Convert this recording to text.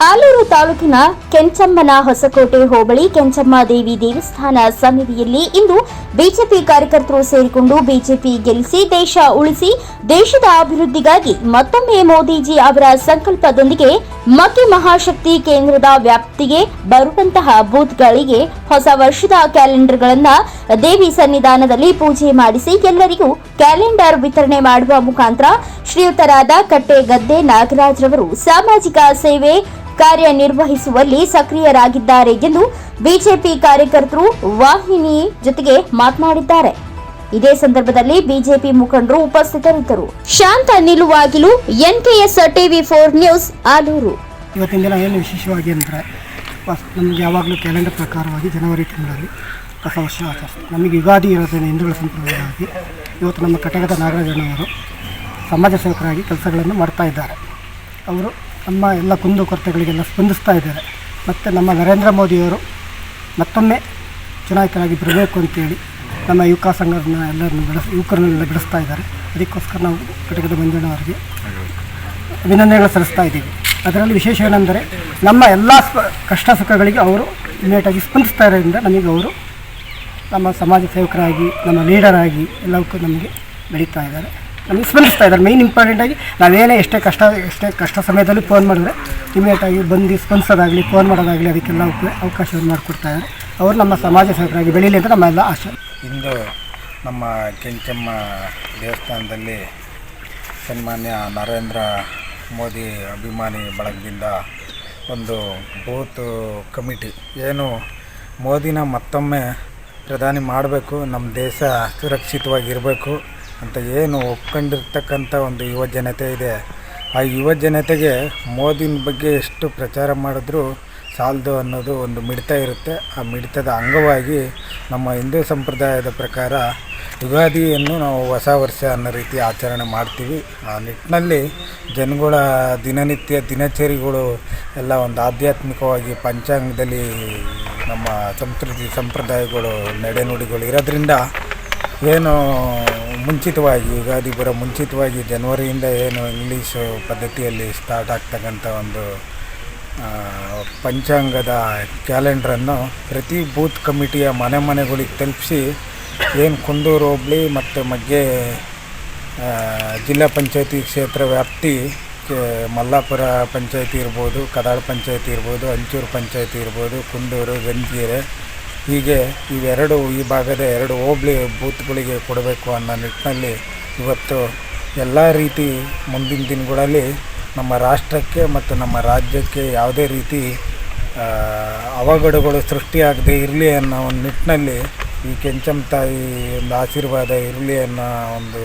ಆಲೂರು ತಾಲೂಕಿನ ಕೆಂಚಮ್ಮನ ಹೊಸಕೋಟೆ ಹೋಬಳಿ ಕೆಂಚಮ್ಮ ದೇವಿ ದೇವಸ್ಥಾನ ಸನ್ನಿಧಿಯಲ್ಲಿ ಇಂದು ಬಿಜೆಪಿ ಕಾರ್ಯಕರ್ತರು ಸೇರಿಕೊಂಡು ಬಿಜೆಪಿ ಗೆಲ್ಲಿಸಿ ದೇಶ ಉಳಿಸಿ ದೇಶದ ಅಭಿವೃದ್ಧಿಗಾಗಿ ಮತ್ತೊಮ್ಮೆ ಮೋದಿಜಿ ಅವರ ಸಂಕಲ್ಪದೊಂದಿಗೆ ಮಕ್ಕಿ ಮಹಾಶಕ್ತಿ ಕೇಂದ್ರದ ವ್ಯಾಪ್ತಿಗೆ ಬರುವಂತಹ ಬೂತ್ಗಳಿಗೆ ಹೊಸ ವರ್ಷದ ಕ್ಯಾಲೆಂಡರ್ಗಳನ್ನು ದೇವಿ ಸನ್ನಿಧಾನದಲ್ಲಿ ಪೂಜೆ ಮಾಡಿಸಿ ಎಲ್ಲರಿಗೂ ಕ್ಯಾಲೆಂಡರ್ ವಿತರಣೆ ಮಾಡುವ ಮುಖಾಂತರ ಶ್ರೀಯುತರಾದ ಕಟ್ಟೆಗದ್ದೆ ನಾಗರಾಜ್ ರವರು ಸಾಮಾಜಿಕ ಸೇವೆ ಕಾರ್ಯನಿರ್ವಹಿಸುವಲ್ಲಿ ಸಕ್ರಿಯರಾಗಿದ್ದಾರೆ ಎಂದು ಬಿಜೆಪಿ ಕಾರ್ಯಕರ್ತರು ವಾಹಿನಿ ಜೊತೆಗೆ ಮಾತನಾಡಿದ್ದಾರೆ. ಇದೇ ಸಂದರ್ಭದಲ್ಲಿ ಬಿಜೆಪಿ ಮುಖಂಡರು ಉಪಸ್ಥಿತರಿದ್ದರು. ಶಾಂತ ನಿಲುವಾಗಿಲು NKS TV four news Alur. ಇವತ್ತಿನ ದಿನ ಏನು ವಿಶೇಷವಾಗಿ ಅಂದರೆ ನಮಗೆ ಯಾವಾಗಲೂ ಕ್ಯಾಲೆಂಡರ್ ಪ್ರಕಾರವಾಗಿ ಜನವರಿ ತಿಂಗಳಲ್ಲಿ ಹೊಸ ವರ್ಷ ಆಚರಿಸ್ತೀವಿ ನಮಗೆ ಯುಗಾದಿ ಇರೋದನ್ನು ಹಿಂದೂಗಳ ಸಂಪ್ರದಾಯವಾಗಿ ಇವತ್ತು ನಮ್ಮ ಕಟಕದ ನಾಗರಾಜನವರು ಸಮಾಜ ಸೇವಕರಾಗಿ ಕೆಲಸಗಳನ್ನು ಮಾಡ್ತಾ ಇದ್ದಾರೆ. ಅವರು ನಮ್ಮ ಎಲ್ಲ ಕುಂದು ಕೊರತೆಗಳಿಗೆಲ್ಲ ಸ್ಪಂದಿಸ್ತಾ ಇದ್ದಾರೆ. ಮತ್ತು ನಮ್ಮ ನರೇಂದ್ರ ಮೋದಿಯವರು ಮತ್ತೊಮ್ಮೆ ಚುನಾಯಿತರಾಗಿ ಬರಬೇಕು ಅಂತೇಳಿ ನಮ್ಮ ಯುವಕ ಸಂಘದನ್ನ ಎಲ್ಲರನ್ನು ಬೆಳೆಸ್, ಯುವಕರನ್ನೆಲ್ಲ ಬೆಳೆಸ್ತಾ ಇದ್ದಾರೆ. ಅದಕ್ಕೋಸ್ಕರ ನಾವು ಕಟಕದ ಮಂಜಣ್ಣವರಿಗೆ ಅಭಿನಂದನೆಗಳು ಸಲ್ಲಿಸ್ತಾ ಇದ್ದೀವಿ. ಅದರಲ್ಲಿ ವಿಶೇಷ ಏನೆಂದರೆ ನಮ್ಮ ಎಲ್ಲ ಕಷ್ಟ ಸುಖಗಳಿಗೆ ಅವರು ಇಮ್ಮಿಡಿಯೇಟಾಗಿ ಸ್ಪಂದಿಸ್ತಾ ಇರೋದ್ರಿಂದ ನಮಗೆ ಅವರು ನಮ್ಮ ಸಮಾಜ ಸೇವಕರಾಗಿ, ನಮ್ಮ ಲೀಡರಾಗಿ ಎಲ್ಲವಕ್ಕೂ ನಮಗೆ ಬೆಳೀತಾ ಇದ್ದಾರೆ. ನಮಗೆ ಸ್ಪಂದಿಸ್ತಾ ಇದ್ದಾರೆ. ಮೈನ್ ಇಂಪಾರ್ಟೆಂಟಾಗಿ ನಾವೇನೇ ಎಷ್ಟೇ ಕಷ್ಟ ಎಷ್ಟೇ ಕಷ್ಟ ಸಮಯದಲ್ಲಿ ಫೋನ್ ಮಾಡಿದ್ರೆ ಇಮಿಡಿಯೇಟಾಗಿ ಬಂದು ಸ್ಪಂದಿಸೋದಾಗಲಿ ಫೋನ್ ಮಾಡೋದಾಗಲಿ ಅದಕ್ಕೆಲ್ಲ ಅವಕ- ಅವಕಾಶವನ್ನು ಮಾಡಿಕೊಡ್ತಾ ಇದ್ದಾರೆ. ಅವರು ನಮ್ಮ ಸಮಾಜ ಸೇವಕರಾಗಿ ಬೆಳೀಲಿ ಅಂತ ನಮ್ಮೆಲ್ಲ ಆಶೆ. ಇಂದು ನಮ್ಮ ಕೆಂಚಮ್ಮ ದೇವಸ್ಥಾನದಲ್ಲಿ ಸನ್ಮಾನ್ಯ ನರೇಂದ್ರ ಮೋದಿ ಅಭಿಮಾನಿ ಬಳಗದಿಂದ ಒಂದು ಬೂತ್ ಕಮಿಟಿ. ಏನು ಮೋದಿನ ಮತ್ತೊಮ್ಮೆ ಪ್ರಧಾನಿ ಮಾಡಬೇಕು, ನಮ್ಮ ದೇಶ ಸುರಕ್ಷಿತವಾಗಿರಬೇಕು. ಅಂತ ಏನು ಒಪ್ಕೊಂಡಿರ್ತಕ್ಕಂಥ ಒಂದು ಯುವ ಜನತೆ ಇದೆ. ಆ ಯುವ ಜನತೆಗೆ ಮೋದಿನ ಬಗ್ಗೆ ಎಷ್ಟು ಪ್ರಚಾರ ಮಾಡಿದ್ರೂ ಸಾಲದು ಅನ್ನೋದು ಒಂದು ಮಿಡಿತ ಇರುತ್ತೆ. ಆ ಮಿಡಿತದ ಅಂಗವಾಗಿ ನಮ್ಮ ಹಿಂದೂ ಸಂಪ್ರದಾಯದ ಪ್ರಕಾರ ಯುಗಾದಿಯನ್ನು ನಾವು ಹೊಸ ವರ್ಷ ಅನ್ನೋ ರೀತಿ ಆಚರಣೆ ಮಾಡ್ತೀವಿ. ಆ ನಿಟ್ಟಿನಲ್ಲಿ ಜನಗಳ ದಿನನಿತ್ಯ ದಿನಚರಿಗಳು ಎಲ್ಲ ಒಂದು ಆಧ್ಯಾತ್ಮಿಕವಾಗಿ ಪಂಚಾಂಗದಲ್ಲಿ ನಮ್ಮ ಸಂಸ್ಕೃತಿ ಸಂಪ್ರದಾಯಗಳು ನಡೆನುಡಿಗಳು ಇರೋದ್ರಿಂದ ಏನು ಮುಂಚಿತವಾಗಿ ಯುಗಾದಿ ಬರೋ ಮುಂಚಿತವಾಗಿ ಜನವರಿಯಿಂದ ಏನು ಇಂಗ್ಲೀಷು ಪದ್ಧತಿಯಲ್ಲಿ ಸ್ಟಾರ್ಟ್ ಆಗ್ತಕ್ಕಂಥ ಒಂದು ಪಂಚಾಂಗದ ಕ್ಯಾಲೆಂಡ್ರನ್ನು ಪ್ರತಿ ಬೂತ್ ಕಮಿಟಿಯ ಮನೆ ಮನೆಗಳಿಗೆ ತಲುಪಿಸಿ ಏನು ಕುಂದೂರು ಹೋಬಳಿ ಮತ್ತು ಮಗ್ಗೆ ಜಿಲ್ಲಾ ಪಂಚಾಯತಿ ಕ್ಷೇತ್ರ ವ್ಯಾಪ್ತಿ ಮಲ್ಲಾಪುರ ಪಂಚಾಯತಿ ಇರ್ಬೋದು, ಕದಾಳ ಪಂಚಾಯತಿ ಇರ್ಬೋದು, ಅಂಚೂರು ಪಂಚಾಯತಿ ಇರ್ಬೋದು, ಕುಂದೂರು, ಗಂಜೀರೆ ಹೀಗೆ ಇವೆರಡು ಈ ಭಾಗದ ಎರಡು ಹೋಬ್ಳಿ ಬೂತ್ಗಳಿಗೆ ಕೊಡಬೇಕು ಅನ್ನೋ ನಿಟ್ಟಿನಲ್ಲಿ ಇವತ್ತು ಎಲ್ಲ ರೀತಿ ಮುಂದಿನ ದಿನಗಳಲ್ಲಿ ನಮ್ಮ ರಾಷ್ಟ್ರಕ್ಕೆ ಮತ್ತು ನಮ್ಮ ರಾಜ್ಯಕ್ಕೆ ಯಾವುದೇ ರೀತಿ ಅವಘಡಗಳು ಸೃಷ್ಟಿಯಾಗದೆ ಇರಲಿ ಅನ್ನೋ ಒಂದು ನಿಟ್ಟಿನಲ್ಲಿ ಈ ಕೆಂಚಮ್ ತಾಯಿ ಒಂದು ಆಶೀರ್ವಾದ ಇರಲಿ ಅನ್ನೋ ಒಂದು